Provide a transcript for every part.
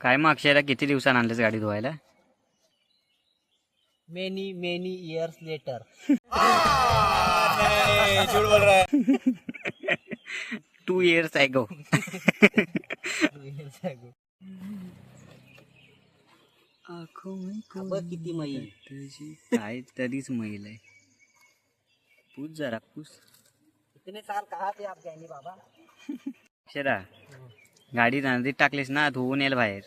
काय मग अक्षयला किती दिवसानं आणलंस गाडी धुवायला? Many many years later two years go बघ किती मैल काय तरीच मैल आहे. पूस जरा पूस इतने साल कहा थे आप गैनी बाबा? अक्षरा गाडी नदीत टाकलीस ना धुवून येईल बाहेर.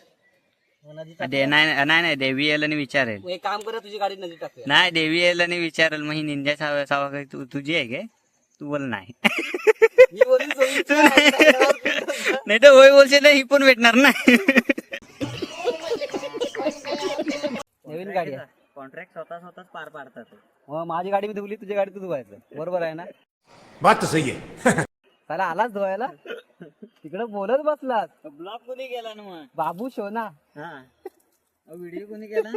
दे नाही नाही नाही देवी येईल आणि विचारेल. एक काम कर तुझी गाडी नदी टाकूया. नाही देवी येईल आणि विचारेल मग ही निंजा सावा सावा काही तू तुझी आहे काय? तू बोल नाही. मी बोलीन सोयीचं आहे. नाही तर होय बोलशील ना, ही पण भेटणार ना. नवीन गाडी आहे. कॉन्ट्रॅक्ट स्वतः स्वतःच पार पाडतात. मग माझी गाडी मी धुवली तुझी गाडी तू धुवायचं. बरोबर आहे ना? बात तो सही है त्याला आलाच धुवायला? तिकडे बोलत बसलास ब्लॉक कोणी केला ना मग? बाबू शोना. हा. व्हिडिओ कोणी केला?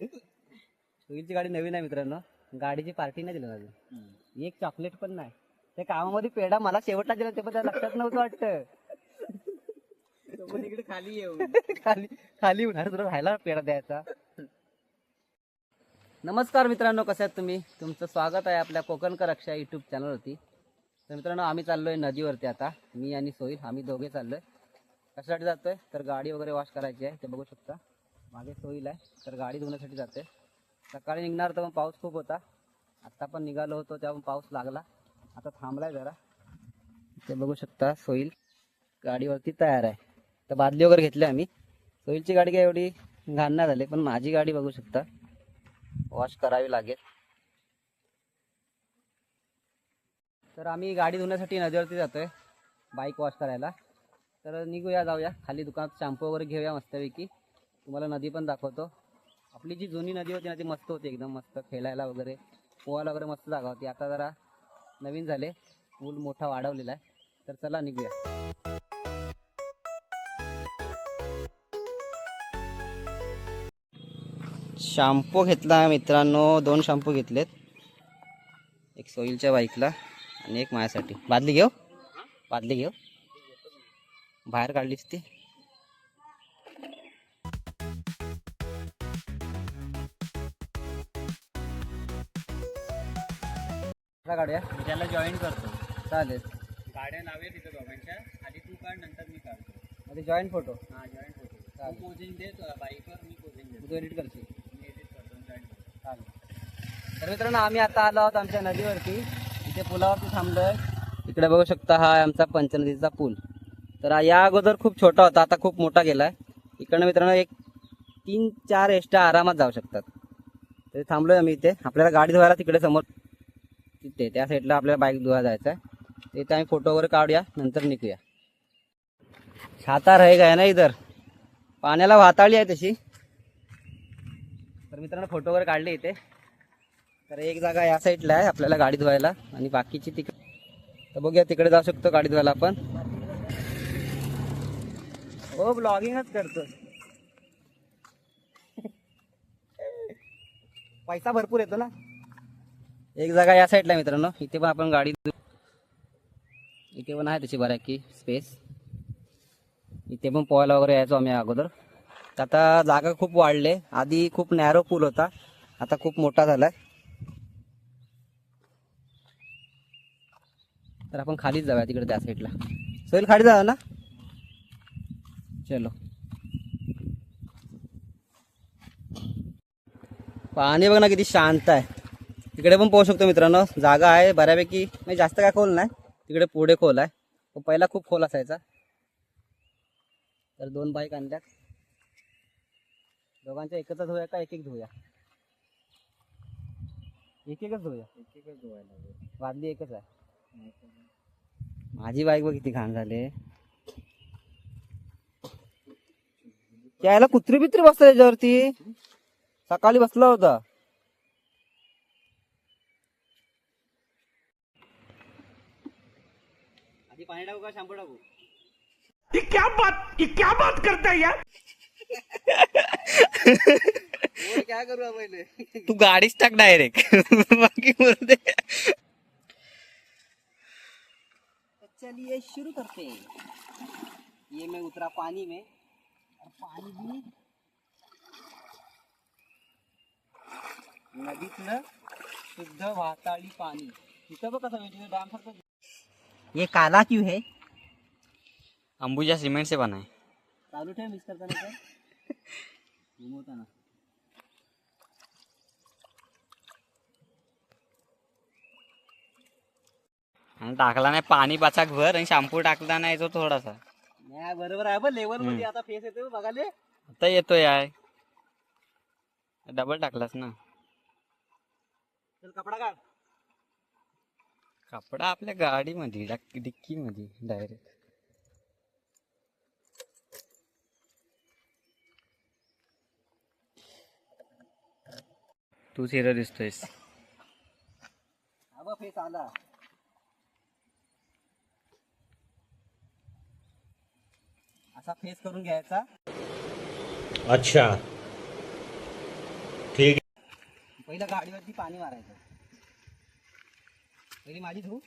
सोयीची गाडी नवीन आहे मित्रांनो. गाडीची पार्टी नाही दिली अजून. एक चॉकलेट पण नाही. त्या कामामध्ये पेढा मला शेवटला दिला ते पण त्याला लक्षात नव्हतं वाटतं. इकडे खाली येऊ खाली खाली होणार तुला राहायला पेढा द्यायचा. नमस्कार मित्रांनो कसे आहेत तुम्ही? तुमचं स्वागत आहे आपल्या कोकणकर अक्षा यूट्यूब चॅनलवरती तर मित्रांनो आम्ही चाललोय नदीवरती आता. मी आणि सोईल आम्ही दोघे चाललोय. कशासाठी जातोय? तर गाडी वगैरे वॉश करायची आहे ते बघू शकता. मागे सोईल आहे तर गाडी धुण्यासाठी जाते सकाळी निघणार तर मग पाऊस खूप होता. आत्ता पण निघालो होतो तेव्हा पाऊस लागला. आता थांबलाय जरा. ते बघू शकता सोईल गाडीवरती तयार आहे. तर बादली वगैरे घेतली आम्ही. सोईलची गाडी काय एवढी घाण नाही झाली पण माझी गाडी बघू शकता. वॉश करावी लागेल. तर आम्ही गाडी धुण्यासाठी नदीवरती जातोय. बाईक वॉश करायला. तर निघूया जाऊया. खाली दुकानात शॅम्पू वगैरे घेऊया मस्तपैकी. तुम्हाला नदी पण दाखवतो. आपली जी जुनी नदी होती ना ती मस्त होती एकदम मस्त. खेळायला वगैरे पोहायला वगैरे मस्त जागा होती. आता जरा नवीन झाले. पूल मोठा वाढवलेला आहे. तर चला निघूया. शॅम्पू घेतला मित्रांनो. दोन शॅम्पू घेतलेत. एक सोईलच्या बाईकला आणि एक माझ्यासाठी. बादली घेऊ? बादली घेऊ? बाहेर काढलीस ती. काढूया त्याला जॉईन करतो. चालेल. गाड्या नावे तिथं दोघांच्या. आधी तू काढ नंतर मी काढतो. मध्ये जॉईंट फोटो हा जॉईन फोटो पोजिंग दे बाईकवर मी पोजिंग देतो. तू एडिट करशील मी edit करतो जॉईन करतो. चालेल. तर मित्रांनो आम्ही आता आलो आहोत आमच्या नदीवरती. इथे पुलावरती थांबलोय. इकडे बघू शकता हा आमचा पंचनदीचा पूल. तर या अगोदर खूप छोटा होता आता खूप मोठा गेलाय. इकडनं मित्रांनो एक तीन चार एसट्या आरामात जाऊ शकतात. तर थांबलोय आम्ही इथे. आपल्याला गाडी धुवायला तिकडे समोर तिथे त्या साईडला आपल्याला बाईक धुवायला जायचं आहे तिथे आम्ही फोटो वगैरे काढूया नंतर निघूया. छाता रहेगा आहे ना इधर? पाण्याला वाताळली आहे तशी. तर मित्रांनो फोटो वगैरे काढले इथे. तर एक जागा या साईडला आहे आपल्याला गाडी धुवायला आणि बाकीची तिकडे तर बघूया तिकडे जाऊ शकतो गाडी धुवायला आपण. हो ब्लॉगिंगच करतो पैसा भरपूर येतो ना? एक जागा या साईडला आहे मित्रांनो. इथे पण आपण गाडी इथे पण आहे तशी बऱ्याकी स्पेस इथे पण पोहायला वगैरे यायचो आम्ही अगोदर. तर आता जागा खूप वाढले आधी खूप नॅरो पूल होता. आता खूप मोठा झाला आहे तर आपण खालीच जाऊया तिकडे त्या साईडला. सोईल खाली जाऊ ना? चलो. पाणी बघ ना किती शांत आहे. तिकडे पण पोहू शकतो मित्रांनो. जागा आहे बऱ्यापैकी. म्हणजे जास्त काय खोल नाही. तिकडे पुढे खोल आहे. पण पहिला खूप खोल असायचा. तर दोन बाईक आणल्यात. दोघांच्या एकत्र धुया का? एक एक धुया एक एकच धुया एक एकच धुवायला वादली एकच आहे. माझी बाईक बघ किती घाण झाले. त्याला कुत्री बित्री बसतं त्याच्यावरती? सकाळी बसला होता. आधी पाणी टाकू का? शॅम्पू टाकू? ये क्या बात ये क्या बात करता है यार? बोल, काय करू पहिले तू गाडीच टाक डायरेक्ट. बाकी बोलते चलिए शुरू करते हैं। ये मैं उतरा पानी में। और पानी भी। नदीतलं शुद्ध वाताळी पाणी तिथं बघ कसं वेगवेगळं डॅम सारखं ये काला क्यू है? अंबुजा सीमेंट से बना है। चालू ठेव मिक्स करताना घुमवताना आणि टाकला नाही पाणी पाचाक भर आणि शॅम्पू टाकला नाही तो थोडासा. नाही बरोबर आहे बघ लेवलमध्ये आता फेस येतो बघाले? आता येतोय आहे. डबल टाकलास ना. चल कपडा काढ. कपडा आपल्या गाडीमध्ये डाक- डिक्कीमध्ये डायरेक्ट तूच हिरो दिसतोयस. फेस आला. असा फेस करून घ्यायचा. अच्छा. ठीक पहिलं गाडीवरती पाणी मारायचं. पहिली माझी धू?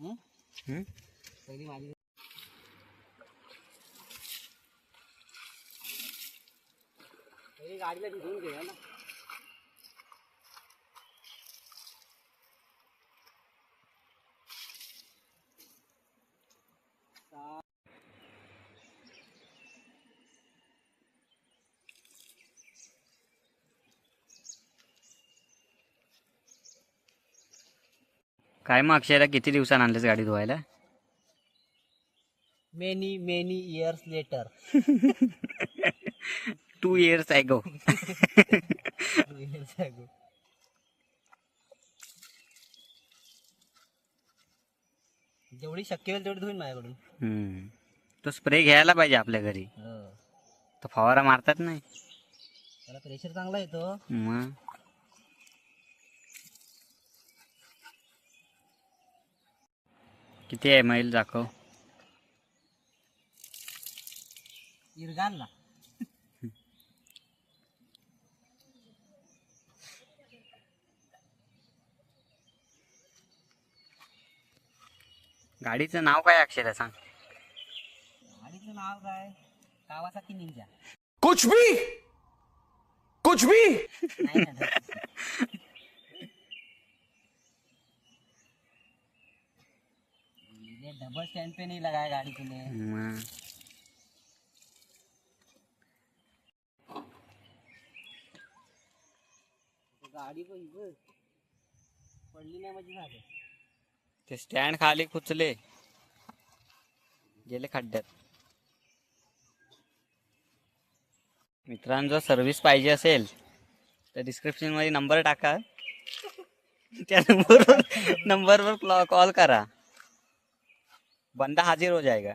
पहिली माझी. पहिली गाडीला भिजवून घे ना. काय मग अक्षयला किती दिवसानं आणलेस गाडी धुवायला? Many many years later two years आहे गो जेवढी शक्य होईल तेवढी धुईन माझ्याकडून. तो स्प्रे घ्यायला पाहिजे आपल्या घरी. तो फवारा मारतात नाही. त्याला प्रेशर चांगला येतो. मग? किती आहे मैल दाखव. गाडीचं नाव काय अक्षयला सांग. गाडीचं नाव काय? कावासाकी निंजा कुछ भी! कुछ भी नाही ना नाही. ये डबल स्टैंड पे नहीं लगाया गाड़ी के लिए। मग गाडी पण. पडली नाही झालं ते स्टँड खाली खुचले। गेले खड्ड्यात। मित्रांनो जर सर्व्हिस पाहिजे असेल तर डिस्क्रिप्शनमध्ये नंबर टाका. त्या नंबरवर नंबरवर कॉल करा. बंदा हाजीर हो जाएगा।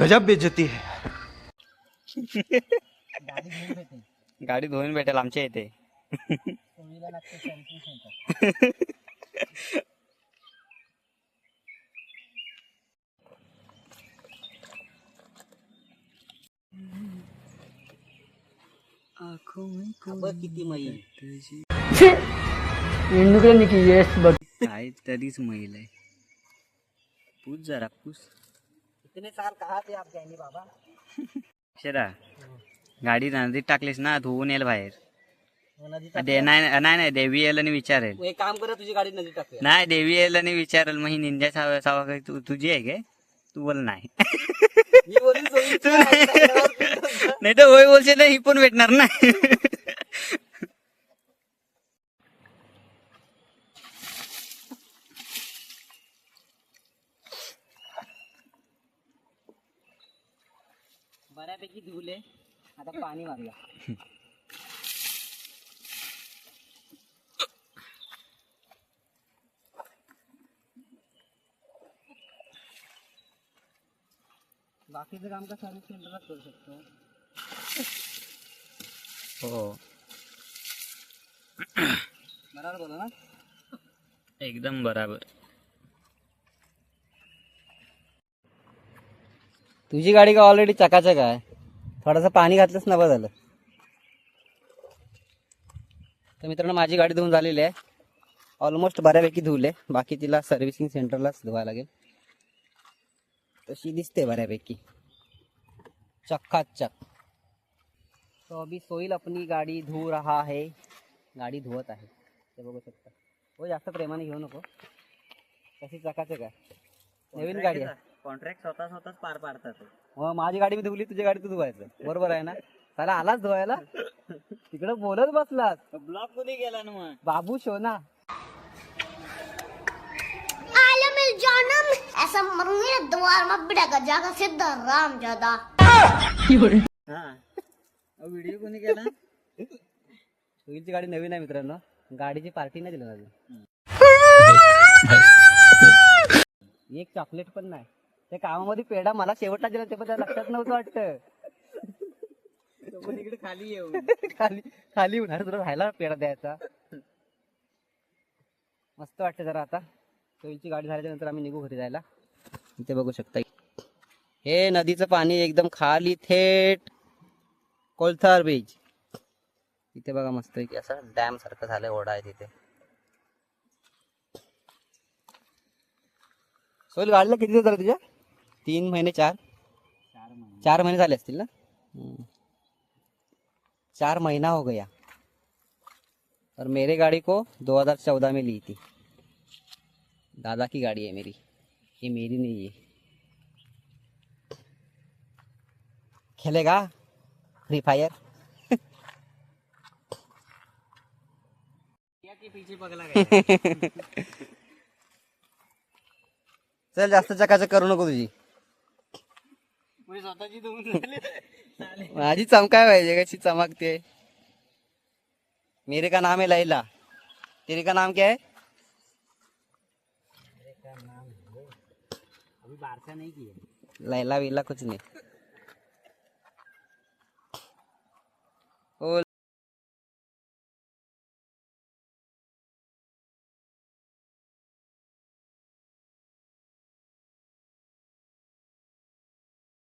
गजब बेइज्जती है। गाडी धुवून भेटेल आमच्या इथे किती मई काय तरीच मैल आहे पूछ जरा पूछ। इतने साल कहा थे आप जाएंगे बाबा? शेरा गाडी नदीत टाकलीस ना धुवून येईल बाहेर। टाक- दे नाही नाही नाही देवी येईल आणि विचारेल। एक काम करा तुझी गाडी नदी टाकूया। नाही देवी येईल आणि विचारेल मग ही निंजा सावा सावा काही तू तुझी आहे काय? तू बोल नाही। मी बोलीन सोयीची तू आहे. नाही नाही तर होय बोलशील ना ही पण भेटणार ना। बऱ्यापैकी धुवले आता पाणी मारूया बाकीचं काम का सर्व्हिस सेंटरलाच करू शकतो? हो. बरोबर बोला ना. एकदम बराबर. तुझी गाडी का ऑलरेडी चकाचक आहे? थोडंसं पाणी घातलंच नवं झालं. तर मित्रांनो माझी गाडी धुवून झालेली आहे. ऑलमोस्ट बऱ्यापैकी धुवले. बाकी तिला सर्व्हिसिंग सेंटरलाच धुवायला लागेल. तशी दिसते बऱ्यापैकी. चक्काचक तो अभी सोईल अपनी गाडी धुवू रहा आहे गाडी धुवत आहे. ते बघू शकता. हो जास्त प्रेमाने घेऊ नको. तशी चकाचक आहे. नवीन गाडी आहे. कॉन्ट्रॅक्ट स्वतः स्वतःच पार पाडतात मग माझी गाडी मी धुवली तुझी गाडी तू धुवायचं. बरोबर आहे ना? त्याला आलाच धुवायला? तिकडं बोलत बसलास. ब्लॉक कोणी गेला ना मग? बाबू शोना. आलम जानम. ऐसा मरूंगी द्वार में बिड़ेगा जागा सिद्ध राम ज्यादा हा. व्हिडिओ कोणी केला? सोईलची गाडी नवीन आहे मित्रांनो. गाडीची पार्टी नाही दिली अजून. एक चॉकलेट पण नाही. त्या कामामध्ये पेढा मला शेवटला दिला ते पण त्याला लक्षात नव्हतं वाटतं. पण इकडे खाली येऊ खाली खाली तुला राहायला पेढा द्यायचा. मस्त वाटतं जरा आता. सोईलची गाडी झाल्याच्यानंतर आम्ही निघू घरी जायला. इथे बघू शकता. हे नदीचं पाणी एकदम खाली थेट कोलथार बीच इथे बघा मस्त की असं डॅम सारखं झालंय ओढा आहे तिथे. सोईल गाडीला किती झाले तुझ्या? तीन महिने चार? चार महिने. झाले असतील ना. चार महीना हो गया. और मेरे गाड़ी को 2014 में ली थी। दादा की गाड़ी है मेरी। ये मेरी नहीं है। खेलेगा? फ्री फायर पीछे पगला गया? चल जास्त चकाचक करू नको तुझी। म्हणजे स्वतःची धुवून माझी चमकाय पाहिजे कशी चमकते. मेरे का नाम है लैला तेरे का नाम क्या है? अभी बारसा नहीं लैला वेला कुछ नहीं. ओ